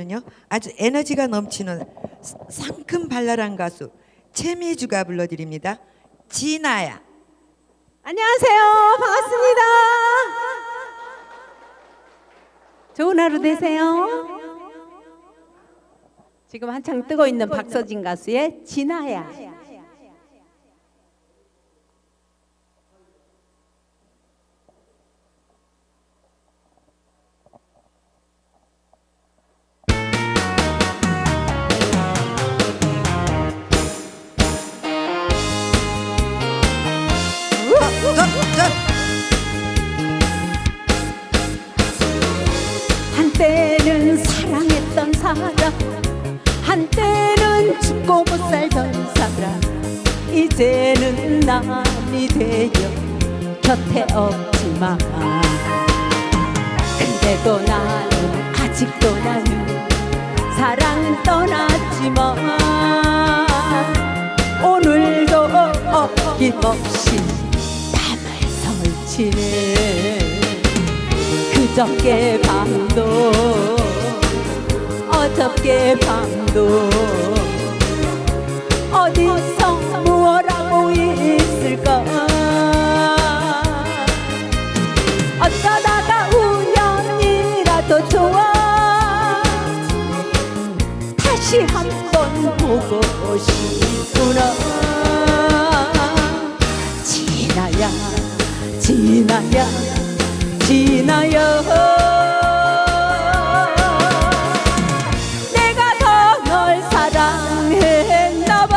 이번에는요 아주 에너지가 넘치는 스- 상큼 발랄한 가수 최미주가 불러드립니다. 진아야. 안녕하세요. 반갑습니다. 좋은 하루 되세요. 지금 한창 뜨고 있는 박서진 가수의 진아야. 이제는 남이 되어 곁에 없지만 근데도 나는 아직도 나는 사랑은 떠났지만 오늘도 어김없이 밤을 설치네 그저께 밤도 어저께 밤도 다시 한 번 보고 싶구나 더널 사랑했나봐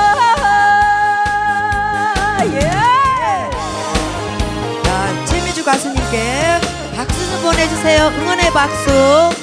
예. 가수님께 박수 좀 보내주세요. 응원의 박수.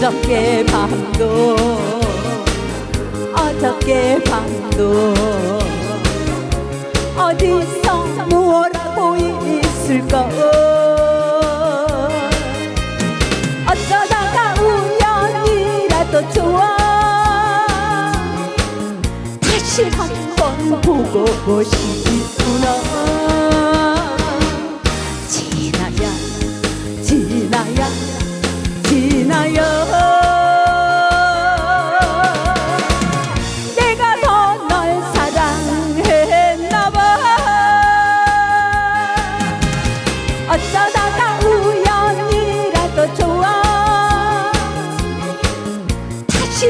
그저께 밤도 어저께 밤도 어디서 무엇 하고 있을까 어쩌다가 우연이라도 좋아? 다시 한 번 보고 싶구나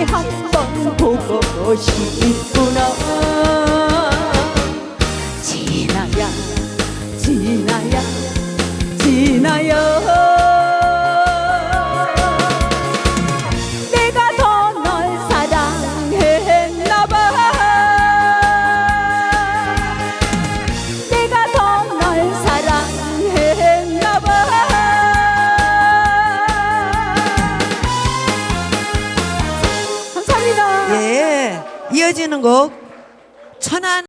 다시 한번 보고 싶 이어지는 곡 천안